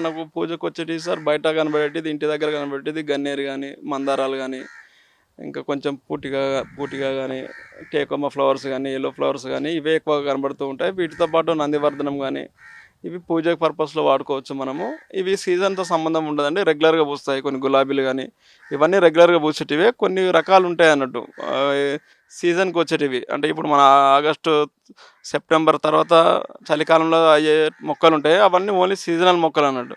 మనకు పూజకు వచ్చేటివి సార్ బయట కనబడేటిది ఇంటి దగ్గర కనబడేటిది గన్నేరు కానీ మందారాలు కానీ ఇంకా కొంచెం పూటిగా పూటిగా కానీ టేకొమ్మ ఫ్లవర్స్ కానీ ఎల్లో ఫ్లవర్స్ కానీ ఇవే ఎక్కువగా కనబడుతూ ఉంటాయి. వీటితో పాటు నందివర్ధనం కానీ ఇవి పూజ పర్పస్లో వాడుకోవచ్చు మనము. ఇవి సీజన్తో సంబంధం ఉండదండి రెగ్యులర్గా పూస్తాయి. కొన్ని గులాబీలు కానీ ఇవన్నీ రెగ్యులర్గా పూసేటివే. కొన్ని రకాలు ఉంటాయి అన్నట్టు. సీజన్కి వచ్చేటివి అంటే ఇప్పుడు మన ఆగస్టు సెప్టెంబర్ తర్వాత చలికాలంలో అయ్యే మొక్కలు ఉంటాయి అవన్నీ ఓన్లీ సీజనల్ మొక్కలు అన్నట్టు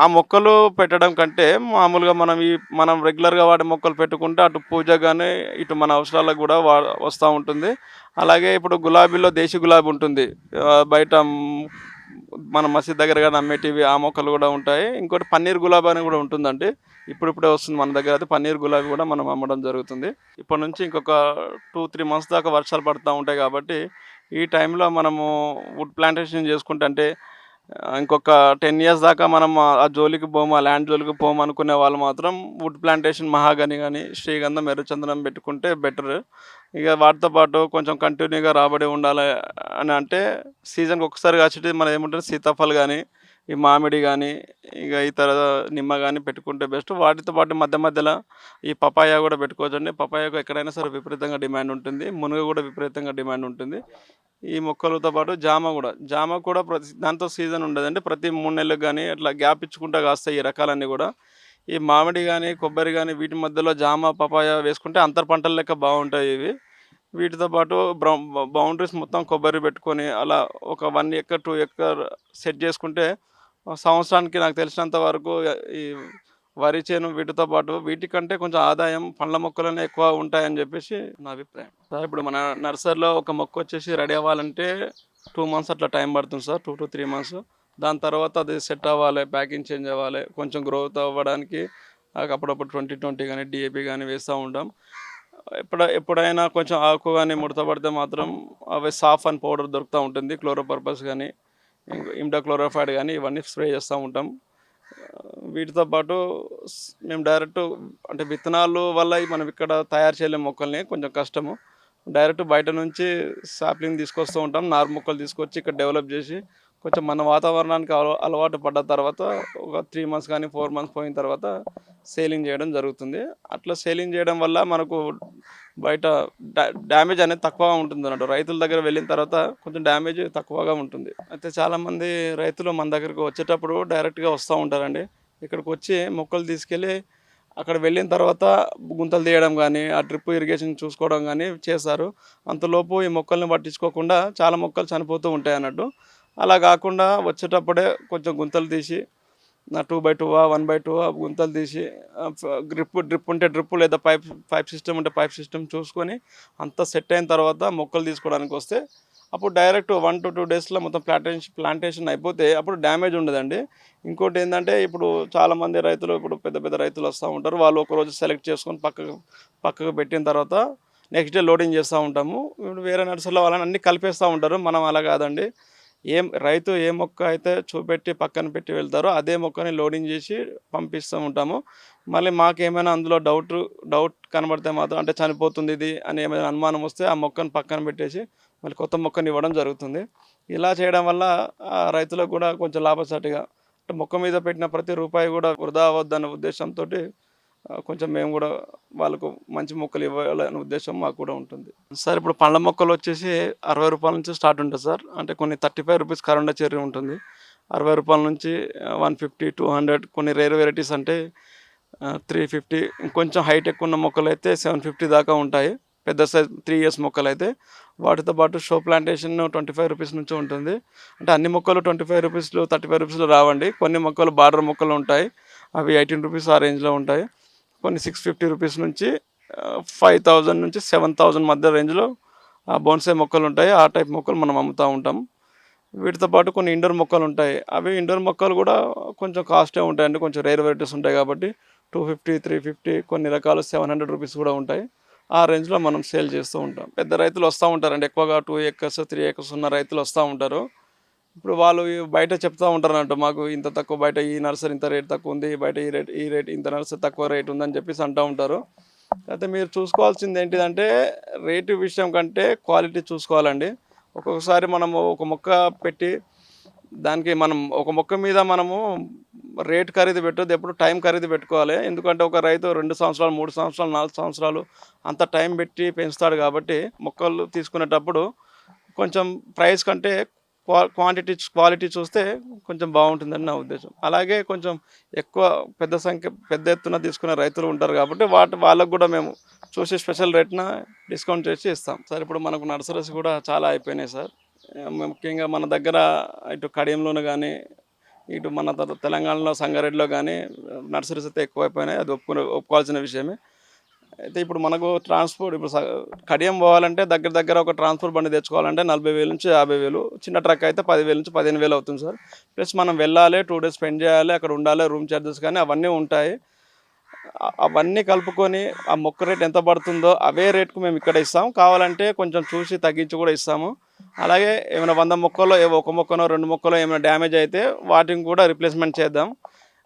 ఆ మొక్కలు పెట్టడం కంటే మామూలుగా మనం ఈ మనం రెగ్యులర్గా వాడే మొక్కలు పెట్టుకుంటే అటు పూజ కానీ ఇటు మన అవసరాలకు కూడా వా వస్తూ ఉంటుంది. అలాగే ఇప్పుడు గులాబీలో దేశీ గులాబీ ఉంటుంది. బయట మన మసీద్ దగ్గర కానీ అమ్మేటివి ఆ మొక్కలు కూడా ఉంటాయి. ఇంకోటి పన్నీర్ గులాబీ అని కూడా ఉంటుందండి. ఇప్పుడిప్పుడే వస్తుంది మన దగ్గర అయితే పన్నీర్ గులాబీ కూడా మనం అమ్మడం జరుగుతుంది. ఇప్పటి నుంచి ఇంకొక టూ త్రీ మంత్స్ దాకా వర్షాలు పడుతూ ఉంటాయి కాబట్టి ఈ టైంలో మనము వుడ్ ప్లాంటేషన్ చేసుకుంటే అంటే ఇంకొక టెన్ ఇయర్స్ దాకా మనం ఆ ఆ జోలికి పోము ఆ ల్యాండ్ జోలికి పోము అనుకునే వాళ్ళు మాత్రం వుడ్ ప్లాంటేషన్ మహాగని కానీ శ్రీగంధం ఎర్రచందనం పెట్టుకుంటే బెటర్ ఇక వాటితో పాటు కొంచెం కంటిన్యూగా రాబడి ఉండాలి అని అంటే సీజన్కి ఒకసారి కాసేటి మనం ఏముంటుంది? సీతాఫల్ కానీ ఈ మామిడి కానీ ఇక ఇతర నిమ్మ కానీ పెట్టుకుంటే బెస్ట్. వాటితో పాటు మధ్య మధ్యలో ఈ పపాయ కూడా పెట్టుకోవచ్చండి. పపాయకు ఎక్కడైనా సరే విపరీతంగా డిమాండ్ ఉంటుంది. మునగ కూడా విపరీతంగా డిమాండ్ ఉంటుంది. ఈ మొక్కలతో పాటు జామ కూడా. జామ కూడా ప్రతి దాంతో సీజన్ ఉండదండి. ప్రతి మూడు నెలలకు కానీ అట్లా గ్యాప్ ఇచ్చుకుంటా కాస్తాయి ఈ రకాలన్నీ కూడా. ఈ మామిడి కానీ కొబ్బరి కానీ వీటి మధ్యలో జామ పపాయ వేసుకుంటే అంతర్ పంటల లెక్క బాగుంటాయి ఇవి. వీటితో పాటు బౌండరీస్ మొత్తం కొబ్బరి పెట్టుకొని అలా ఒక one acre two acre set చేసుకుంటే సంవత్సరానికి నాకు తెలిసినంత వరకు ఈ వరి చేను వీటితో పాటు వీటికంటే కొంచెం ఆదాయం పండ్ల మొక్కలనే ఎక్కువ ఉంటాయని చెప్పేసి నా అభిప్రాయం. సార్ ఇప్పుడు మన నర్సరీలో ఒక మొక్క వచ్చేసి రెడీ అవ్వాలంటే టూ మంత్స్ అట్లా టైం పడుతుంది sir two to three months. దాని తర్వాత అది సెట్ అవ్వాలి ప్యాకింగ్ చేంజ్ అవ్వాలి కొంచెం గ్రోత్ అవ్వడానికి అప్పుడప్పుడు ట్వంటీ ట్వంటీ కానీ డిఏపి కానీ వేస్తూ ఉంటాం. ఎప్పుడ ఎప్పుడైనా కొంచెం ఆకు కానీ ముడతపడితే మాత్రం అవి సాఫ్ అని పౌడర్ దొరుకుతూ ఉంటుంది. క్లోరో పర్పస్ కానీ ఇమ్డా క్లోరోఫైడ్ కానీ ఇవన్నీ స్ప్రే చేస్తూ ఉంటాం. వీటితో పాటు మేము డైరెక్ట్ అంటే విత్తనాలు వల్ల మనం ఇక్కడ తయారు చేయలేము మొక్కల్ని కొంచెం కష్టము. డైరెక్ట్ బయట నుంచి సాప్లింగ్ తీసుకొస్తూ ఉంటాం. నారు మొక్కలు తీసుకొచ్చి ఇక్కడ డెవలప్ చేసి కొంచెం మన వాతావరణానికి అలవా అలవాటు పడ్డ తర్వాత ఒక త్రీ మంత్స్ కానీ ఫోర్ మంత్స్ పోయిన తర్వాత సేలింగ్ చేయడం జరుగుతుంది. అట్లా సేలింగ్ చేయడం వల్ల మనకు బయట డ్యామేజ్ అనేది తక్కువగా ఉంటుంది అన్నట్టు. రైతుల దగ్గర వెళ్ళిన తర్వాత కొంచెం డ్యామేజ్ తక్కువగా ఉంటుంది. అయితే చాలామంది రైతులు మన దగ్గరకు వచ్చేటప్పుడు డైరెక్ట్గా వస్తూ ఉంటారండి. ఇక్కడికి వచ్చి మొక్కలు తీసుకెళ్ళి అక్కడ వెళ్ళిన తర్వాత గుంతలు తీయడం కానీ ఆ డ్రిప్ ఇరిగేషన్ చూసుకోవడం కానీ చేస్తారు. అంతలోపు ఈ మొక్కల్ని పట్టించుకోకుండా చాలా మొక్కలు చనిపోతూ ఉంటాయి అన్నట్టు. అలా కాకుండా వచ్చేటప్పుడే కొంచెం గుంతలు తీసి two by two one by two గుంతలు తీసి డ్రిప్ డ్రిప్ ఉంటే డ్రిప్ లేదా పైప్ పైప్ సిస్టమ్ ఉంటే పైప్ సిస్టమ్ చూసుకొని అంతా సెట్ అయిన తర్వాత మొక్కలు తీసుకోవడానికి వస్తే అప్పుడు డైరెక్ట్ వన్ టు టూ డేస్లో మొత్తం ప్లాంటేషన్ ప్లాంటేషన్ అయిపోతే అప్పుడు డ్యామేజ్ ఉండదండి. ఇంకోటి ఏంటంటే ఇప్పుడు చాలామంది రైతులు ఇప్పుడు పెద్ద పెద్ద రైతులు వస్తూ ఉంటారు. వాళ్ళు ఒక రోజు సెలెక్ట్ చేసుకొని పక్కకు పక్కకు పెట్టిన తర్వాత నెక్స్ట్ డే లోడింగ్ చేస్తూ ఉంటాము. ఇప్పుడు వేరే నర్సరీలో వాళ్ళని అన్ని కలిపేస్తూ ఉంటారు. మనం అలా కాదండి. ఏం రైతు ఏ మొక్క అయితే చూపెట్టి పక్కన పెట్టి వెళ్తారో అదే మొక్కని లోడింగ్ చేసి పంపిస్తూ ఉంటాము. మళ్ళీ మాకేమైనా అందులో డౌట్ డౌట్ కనబడితే మాత్రం అంటే చనిపోతుంది ఇది అని ఏమైనా అనుమానం వస్తే ఆ మొక్కను పక్కన పెట్టేసి మళ్ళీ కొత్త మొక్కని ఇవ్వడం జరుగుతుంది. ఇలా చేయడం వల్ల ఆ రైతులకు కూడా కొంచెం లాభసాటిగా అంటే మొక్క మీద పెట్టిన ప్రతి రూపాయి కూడా వృధా అవ్వద్దన్న ఉద్దేశంతో కొంచెం మేము కూడా వాళ్ళకు మంచి మొక్కలు ఇవ్వాలనే ఉద్దేశం మాకు కూడా ఉంటుంది. సార్ ఇప్పుడు పండ్ల మొక్కలు వచ్చేసి అరవై రూపాయల నుంచి స్టార్ట్ ఉంటుంది సార్. అంటే కొన్ని thirty five rupees karonda cherry ఉంటుంది. అరవై రూపాయల నుంచి వన్ ఫిఫ్టీ టూ హండ్రెడ్ కొన్ని రేర్ వెరైటీస్ అంటే త్రీ ఫిఫ్టీ ఇంకొంచెం హైటెక్ ఉన్న మొక్కలు అయితే సెవెన్ ఫిఫ్టీ దాకా ఉంటాయి. పెద్ద సైజ్ త్రీ ఇయర్స్ మొక్కలు అయితే వాటితో పాటు show plantation twenty five rupees నుంచి ఉంటుంది. అంటే అన్ని మొక్కలు ట్వంటీ ఫైవ్ రూపీస్లో థర్టీ ఫైవ్ రూపీస్లో రావండి. కొన్ని మొక్కలు బార్డర్ మొక్కలు ఉంటాయి. అవి ఎయిటీన్ రూపీస్ ఆ రేంజ్లో ఉంటాయి. కొన్ని సిక్స్ ఫిఫ్టీ రూపీస్ నుంచి ఫైవ్ థౌజండ్ నుంచి సెవెన్ థౌజండ్ మధ్య రేంజ్లో బోన్సే మొక్కలు ఉంటాయి. ఆ టైప్ మొక్కలు మనం అమ్ముతూ ఉంటాం. వీటితో పాటు కొన్ని ఇండోర్ మొక్కలు ఉంటాయి. అవి ఇండోర్ మొక్కలు కూడా కొంచెం కాస్టే ఉంటాయండి. కొంచెం రేర్ వెరైటీస్ ఉంటాయి కాబట్టి టూ ఫిఫ్టీ త్రీ ఫిఫ్టీ కొన్ని రకాలు సెవెన్ హండ్రెడ్ రూపీస్ కూడా ఉంటాయి. ఆ రేంజ్లో మనం సేల్ చేస్తూ ఉంటాం. పెద్ద రైతులు వస్తూ ఉంటారండి. ఎక్కువగా టూ ఏకర్స్ త్రీ ఏకర్స్ ఉన్న రైతులు వస్తూ ఉంటారు. ఇప్పుడు వాళ్ళు బయట చెప్తా ఉంటారు మాకు ఇంత తక్కువ బయట ఈ నర్సరీ ఇంత రేట్ తక్కువ ఉంది బయట ఈ రేట్ ఈ రేట్ ఇంత నర్సరీ తక్కువ రేట్ ఉందని చెప్పేసి అంటూ ఉంటారు. అయితే మీరు చూసుకోవాల్సింది ఏంటిదంటే రేటు విషయం కంటే క్వాలిటీ చూసుకోవాలండి. ఒక్కొక్కసారి మనము ఒక మొక్క పెట్టి దానికి మనం ఒక మొక్క మీద మనము రేట్ ఖరీదు పెట్టదు ఎప్పుడు టైం ఖరీదు పెట్టుకోవాలి. ఎందుకంటే ఒక రైతు రెండు సంవత్సరాలు మూడు సంవత్సరాలు నాలుగు సంవత్సరాలు అంత టైం పెట్టి పెంచుతాడు కాబట్టి మొక్కలు తీసుకునేటప్పుడు కొంచెం ప్రైస్ కంటే క్వాంటిటీ క్వాలిటీ చూస్తే కొంచెం బాగుంటుందని నా ఉద్దేశం. అలాగే కొంచెం ఎక్కువ పెద్ద సంఖ్య పెద్ద ఎత్తున తీసుకునే రైతులు ఉంటారు కాబట్టి వాటి వాళ్ళకు కూడా మేము చూసి స్పెషల్ రేట్న డిస్కౌంట్ చేసి ఇస్తాం. సార్ ఇప్పుడు మనకు నర్సరీస్ కూడా చాలా అయిపోయినాయి సార్. ముఖ్యంగా మన దగ్గర ఇటు కడియంలోనూ కానీ ఇటు మన తెలంగాణలో సంగారెడ్డిలో కానీ నర్సరీస్ అయితే ఎక్కువైపోయినాయి. అది ఒప్పుకునే ఒప్పుకోవాల్సిన విషయమే. అయితే ఇప్పుడు మనకు ట్రాన్స్పోర్ట్ ఇప్పుడు స- కడియం పోవాలంటే దగ్గర దగ్గర ఒక ట్రాన్స్పోర్ట్ బండి తెచ్చుకోవాలంటే నలభై వేలు నుంచి యాభై వేలు. చిన్న ట్రక్ అయితే పదివేలు నుంచి పదిహేను వేలు అవుతుంది సార్. ప్లస్ మనం వెళ్ళాలి టూ డేస్ స్పెండ్ చేయాలి అక్కడ ఉండాలి రూమ్ ఛార్జెస్ కానీ అవన్నీ ఉంటాయి. అవన్నీ కలుపుకొని ఆ మొక్క రేట్ ఎంత పడుతుందో అవే రేట్కు మేము ఇక్కడ ఇస్తాం. కావాలంటే కొంచెం చూసి తగ్గించి కూడా ఇస్తాము. అలాగే ఏమైనా వంద మొక్కలో ఏ ఒక మొక్కనో రెండు మొక్కలో ఏమైనా డ్యామేజ్ అయితే వాటిని కూడా రిప్లేస్మెంట్ చేద్దాం.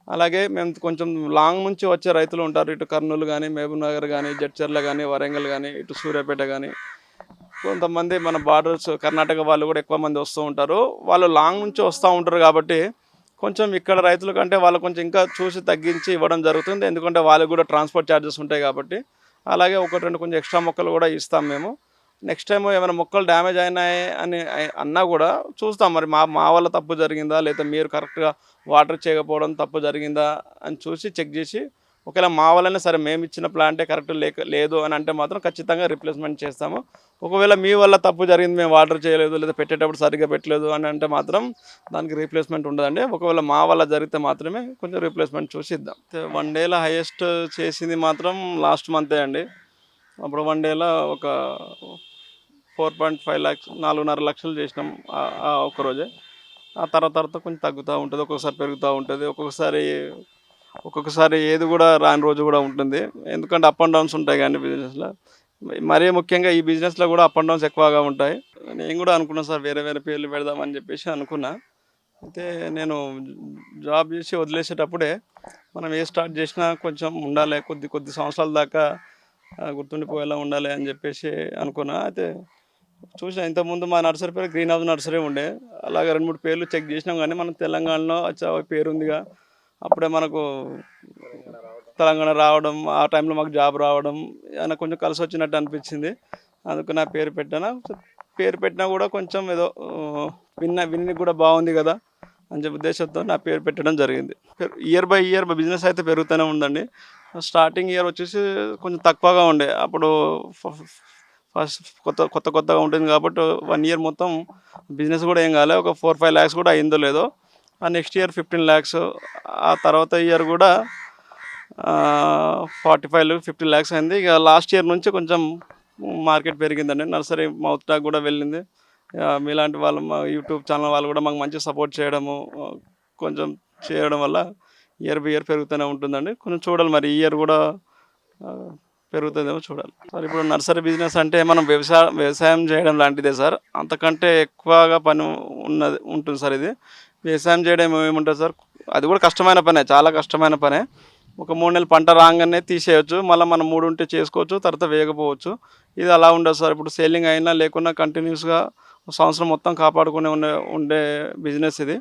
అలాగే మేము కొంచెం లాంగ్ నుంచి వచ్చే రైతులు ఉంటారు. ఇటు కర్నూలు కానీ మహబూబ్ నగర్ కానీ జడ్చర్ల కానీ వరంగల్ కానీ ఇటు సూర్యాపేట కానీ కొంతమంది మన బార్డర్స్ కర్ణాటక వాళ్ళు కూడా ఎక్కువ మంది వస్తూ ఉంటారు. వాళ్ళు లాంగ్ నుంచి వస్తూ ఉంటారు కాబట్టి కొంచెం ఇక్కడ రైతుల కంటే వాళ్ళు కొంచెం ఇంకా చూసి తగ్గించి ఇవ్వడం జరుగుతుంది. ఎందుకంటే వాళ్ళకి కూడా ట్రాన్స్పోర్ట్ ఛార్జెస్ ఉంటాయి కాబట్టి. అలాగే ఒకటి రెండు కొంచెం ఎక్స్ట్రా మొక్కలు కూడా ఇస్తాం మేము. నెక్స్ట్ టైం ఏమైనా మొక్కలు డ్యామేజ్ అయినాయి అని అన్నా కూడా చూస్తాం. మరి మా మా వల్ల తప్పు జరిగిందా? లేదా మీరు కరెక్ట్గా వాటర్ చేయకపోవడం తప్పు జరిగిందా? అని చూసి చెక్ చేసి ఒకవేళ మా వల్లనే సరే మేము ఇచ్చిన ప్లాంటే కరెక్ట్ లేక లేదు అని అంటే మాత్రం ఖచ్చితంగా రిప్లేస్మెంట్ చేస్తాము. ఒకవేళ మీ వల్ల తప్పు జరిగింది మేము వాటర్ చేయలేదు లేదా పెట్టేటప్పుడు సరిగ్గా పెట్టలేదు అని అంటే మాత్రం దానికి రీప్లేస్మెంట్ ఉండదండి. ఒకవేళ మా వల్ల జరిగితే మాత్రమే కొంచెం రీప్లేస్మెంట్ చూసి ఇద్దాం. వన్ డేలో హైయెస్ట్ చేసింది మాత్రం లాస్ట్ మంతే అండి. అప్పుడు వన్ డేలో ఒక ఫోర్ పాయింట్ ఫైవ్ ల్యాక్స్ నాలుగున్నర లక్షలు చేసినాం ఒక్కరోజే ఆ తర్వాత తర్వాత కొంచెం తగ్గుతూ ఉంటుంది ఒక్కొక్కసారి పెరుగుతూ ఉంటుంది ఒక్కొక్కసారి ఒక్కొక్కసారి ఏది కూడా రాని రోజు కూడా ఉంటుంది. ఎందుకంటే అప్ అండ్ డౌన్స్ ఉంటాయి కానీ బిజినెస్లో మరీ ముఖ్యంగా ఈ బిజినెస్లో కూడా అప్ అండ్ డౌన్స్ ఎక్కువగా ఉంటాయి. నేను కూడా అనుకున్నా సార్ వేరే వేరే పేర్లు పెడదామని చెప్పేసి అనుకున్నా. అయితే నేను జాబ్ చేసి వదిలేసేటప్పుడే మనం ఏ స్టార్ట్ చేసినా కొంచెం ఉండాలి కొద్ది కొద్ది సంవత్సరాల దాకా గుర్తుండిపోయేలా ఉండాలి అని చెప్పేసి అనుకున్నా. అయితే చూసిన ఇంతకుముందు మా నర్సరీ పేరు గ్రీన్ హౌస్ నర్సరీ ఉండే. అలాగే రెండు మూడు పేర్లు చెక్ చేసినాం కానీ మనం తెలంగాణలో పేరు ఉందిగా అప్పుడే మనకు తెలంగాణ రావడం ఆ టైంలో మాకు జాబ్ రావడం ఏమైనా కొంచెం కలిసి వచ్చినట్టు అనిపించింది. అందుకు నా పేరు పెట్టాను. పేరు పెట్టినా కూడా కొంచెం ఏదో విన్న విని కూడా బాగుంది కదా అని చెప్పి ఉద్దేశంతో నా పేరు పెట్టడం జరిగింది. ఇయర్ బై ఇయర్ బిజినెస్ అయితే పెరుగుతూనే ఉందండి. స్టార్టింగ్ ఇయర్ వచ్చేసి కొంచెం తక్కువగా ఉండే. అప్పుడు ఫస్ట్ కొత్త కొత్త కొత్తగా ఉంటుంది కాబట్టి వన్ ఇయర్ మొత్తం బిజినెస్ కూడా ఏం కాలేదు ఒక ఫోర్ ఫైవ్ ల్యాక్స్ కూడా అయిందో లేదో. ఆ నెక్స్ట్ ఇయర్ ఫిఫ్టీన్ ల్యాక్స్ ఆ తర్వాత ఇయర్ కూడా ఫార్టీ ఫైవ్ ఫిఫ్టీ ల్యాక్స్ అయింది. ఇక లాస్ట్ ఇయర్ నుంచి కొంచెం మార్కెట్ పెరిగిందండి. నర్సరీ మౌత్ టాక్ కూడా వెళ్ళింది. మీలాంటి వాళ్ళు మా యూట్యూబ్ ఛానల్ వాళ్ళు కూడా మాకు మంచి సపోర్ట్ చేయడము కొంచెం చేయడం వల్ల ఇయర్ బై ఇయర్ పెరుగుతూనే ఉంటుందండి. కొంచెం చూడాలి మరి. ఈ ఇయర్ కూడా పెరుగుతుందేమో చూడాలి. సార్ ఇప్పుడు నర్సరీ బిజినెస్ అంటే మనం వ్యవసాయం వ్యవసాయం చేయడం లాంటిదే సార్. అంతకంటే ఎక్కువగా పని ఉన్నది ఉంటుంది సార్ ఇది. వ్యవసాయం చేయడం ఏముంటుంది సార్? అది కూడా కష్టమైన పనే చాలా కష్టమైన పనే. ఒక మూడు నెలలు పంట రాగానే తీసేయచ్చు మళ్ళీ మనం మూడు ఉంటే చేసుకోవచ్చు తర్వాత వేయకపోవచ్చు. ఇది అలా ఉండదు సార్. ఇప్పుడు సేలింగ్ అయినా లేకున్నా కంటిన్యూస్గా సంవత్సరం మొత్తం కాపాడుకునే ఉండే ఉండే బిజినెస్ ఇది.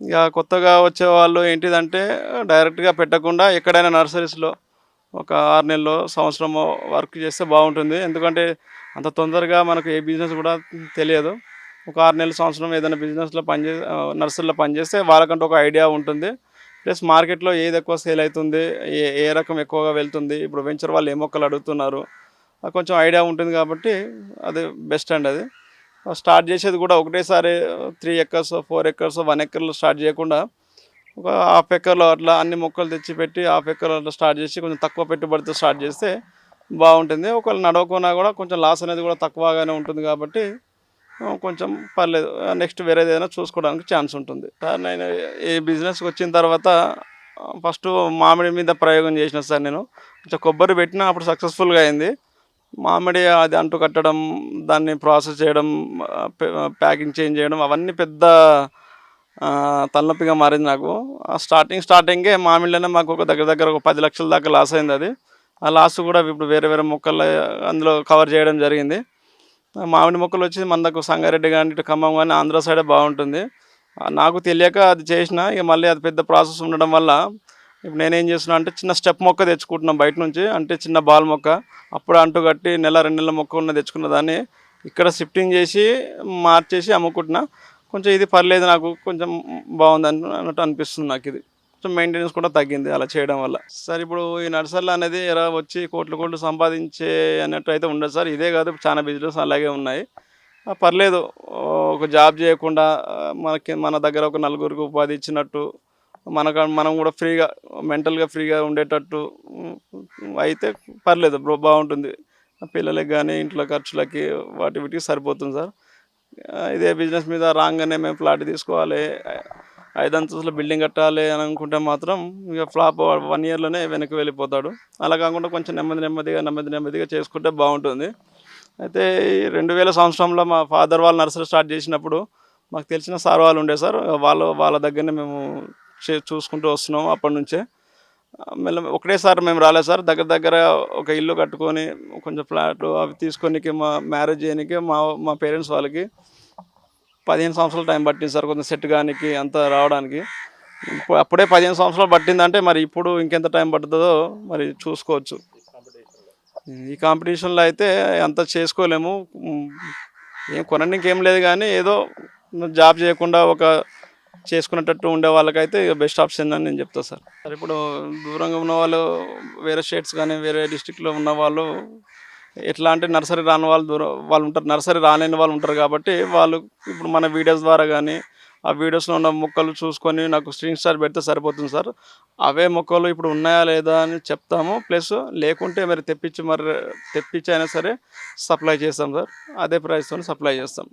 ఇక కొత్తగా వచ్చే వాళ్ళు ఏంటిదంటే డైరెక్ట్గా పెట్టకుండా ఎక్కడైనా నర్సరీస్లో ఒక ఆరు నెలలో సంవత్సరము వర్క్ చేస్తే బాగుంటుంది. ఎందుకంటే అంత తొందరగా మనకు ఏ బిజినెస్ కూడా తెలియదు. ఒక ఆరు నెలల సంవత్సరం ఏదైనా బిజినెస్లో పనిచే నర్సరీలో పనిచేస్తే వాళ్ళకంటే ఒక ఐడియా ఉంటుంది. ప్లస్ మార్కెట్లో ఏది ఎక్కువ సేల్ అవుతుంది ఏ ఏ రకం ఎక్కువగా వెళ్తుంది ఇప్పుడు వెంచర్ వాళ్ళు ఏ మొక్కలు అడుగుతున్నారు కొంచెం ఐడియా ఉంటుంది కాబట్టి అది బెస్ట్ అండి అది. స్టార్ట్ చేసేది కూడా ఒకటేసారి three acres four acres one ఎకర్లో start చేయకుండా ఒక హాఫ్ ఎకర్లో అట్లా అన్ని మొక్కలు తెచ్చి పెట్టి హాఫ్ ఎకర్లో అట్లా స్టార్ట్ చేసి కొంచెం తక్కువ పెట్టుబడితో స్టార్ట్ చేస్తే బాగుంటుంది. ఒకవేళ నడవకున్నా కూడా కొంచెం లాస్ అనేది కూడా తక్కువగానే ఉంటుంది కాబట్టి కొంచెం పర్లేదు. నెక్స్ట్ వేరేది ఏదైనా చూసుకోవడానికి ఛాన్స్ ఉంటుంది. సార్ నేను ఈ బిజినెస్కి వచ్చిన తర్వాత ఫస్ట్ మామిడి మీద ప్రయోగం చేసిన సార్ నేను. కొంచెం కొబ్బరి పెట్టినా అప్పుడు సక్సెస్ఫుల్గా అయింది. మామిడి అది అంటు కట్టడం దాన్ని ప్రాసెస్ చేయడం ప్యాకింగ్ చేంజ్ చేయడం అవన్నీ పెద్ద తలనొప్పిగా మారింది నాకు. ఆ స్టార్టింగ్ స్టార్టింగే మామిడిలోనే మాకు ఒక దగ్గర దగ్గర ఒక పది లక్షల దాకా లాస్ అయింది అది. ఆ లాస్ కూడా ఇప్పుడు వేరే వేరే మొక్కలు అందులో కవర్ చేయడం జరిగింది. మామిడి మొక్కలు వచ్చి మనకు సంగారెడ్డి కానీ ఇటు ఖమ్మం కానీ ఆంధ్ర సైడే బాగుంటుంది. నాకు తెలియక అది చేసిన ఇక మళ్ళీ అది పెద్ద ప్రాసెస్ ఉండడం వల్ల ఇప్పుడు నేనేం చేస్తున్నా అంటే చిన్న స్టెప్ మొక్క తెచ్చుకుంటున్నాం బయట నుంచి. అంటే చిన్న బాల్ మొక్క. అప్పుడు అంటు కట్టి నెల రెండు నెలల మొక్క ఉన్న తెచ్చుకున్న దాన్ని ఇక్కడ షిఫ్టింగ్ చేసి మార్చేసి అమ్ముకుంటున్నా. కొంచెం ఇది పర్లేదు నాకు కొంచెం బాగుంది అని అన్నట్టు అనిపిస్తుంది నాకు ఇది కొంచెం మెయింటెనెన్స్ కూడా తగ్గింది అలా చేయడం వల్ల. సార్ ఇప్పుడు ఈ నర్సర్లు అనేది ఎలా వచ్చి కోట్లు కోట్లు సంపాదించే అన్నట్టు అయితే ఉండదు సార్. ఇదే కాదు చాలా బిజినెస్ అలాగే ఉన్నాయి. పర్లేదు ఒక జాబ్ చేయకుండా మనకి మన దగ్గర ఒక నలుగురికి ఉపాధి ఇచ్చినట్టు మనక మనం కూడా ఫ్రీగా మెంటల్గా ఫ్రీగా ఉండేటట్టు అయితే పర్లేదు బ్రో బాగుంటుంది. పిల్లలకి కానీ ఇంట్లో ఖర్చులకి వాటి వీటికి సరిపోతుంది సార్. ఇదే బిజినెస్ మీద రాగానే మేము ఫ్లాట్ తీసుకోవాలి. ఐదు అంతస్తుల బిల్డింగ్ కట్టాలి అని అనుకుంటే మాత్రం ఇక ఫ్లాప్ వన్ ఇయర్లోనే వెనక్కి వెళ్ళిపోతాడు. అలా కాకుండా కొంచెం నెమ్మది నెమ్మదిగా నెమ్మది నెమ్మదిగా చేసుకుంటే బాగుంటుంది. అయితే ఈ రెండు వేల సంవత్సరంలో మా ఫాదర్ వాళ్ళు నర్సరీ స్టార్ట్ చేసినప్పుడు మాకు తెలిసిన సార్ వాళ్ళు ఉండే సార్. వాళ్ళు వాళ్ళ దగ్గరనే మేము చే- చూసుకుంటూ వస్తున్నాము అప్పటి నుంచే. మళ్ళీ మెల్ల ఒకటేసారి మేము రాలేదు సార్. దగ్గర దగ్గర ఒక ఇల్లు కట్టుకొని కొంచెం ఫ్లాట్ అవి తీసుకొనికి మా మ్యారేజ్ చేయడానికి మా మా పేరెంట్స్ వాళ్ళకి పదిహేను సంవత్సరాలు టైం పట్టింది సార్ కొంచెం సెట్ కానికి అంత రావడానికి. అప్పుడే పదిహేను సంవత్సరాలు పట్టిందంటే మరి ఇప్పుడు ఇంకెంత టైం పడుతుందో మరి చూసుకోవచ్చు. ఈ కాంపిటీషన్లో అయితే అంత చేసుకోలేము. ఏం కొనడానికి ఏం లేదు కానీ ఏదో జాబ్ చేయకుండా ఒక చేసుకునేటట్టు ఉండే వాళ్ళకైతే బెస్ట్ ఆప్షన్ అని నేను చెప్తాను సార్. సార్ ఇప్పుడు దూరంగా ఉన్న వాళ్ళు వేరే స్టేట్స్ కానీ వేరే డిస్టిక్లో ఉన్న వాళ్ళు ఎట్లా అంటే నర్సరీ రాని వాళ్ళు దూరం వాళ్ళు ఉంటారు నర్సరీ రాలేని వాళ్ళు ఉంటారు కాబట్టి వాళ్ళు ఇప్పుడు మన వీడియోస్ ద్వారా కానీ ఆ వీడియోస్లో ఉన్న మొక్కలు చూసుకొని నాకు స్క్రీన్ షాట్ పెడితే సరిపోతుంది సార్. అవే మొక్కలు ఇప్పుడు ఉన్నాయా లేదా అని చెప్తాము. ప్లస్ లేకుంటే మరి తెప్పించి మరి తెప్పించి అయినా సరే సప్లై చేస్తాం సార్. అదే ప్రైస్తో సప్లై చేస్తాం.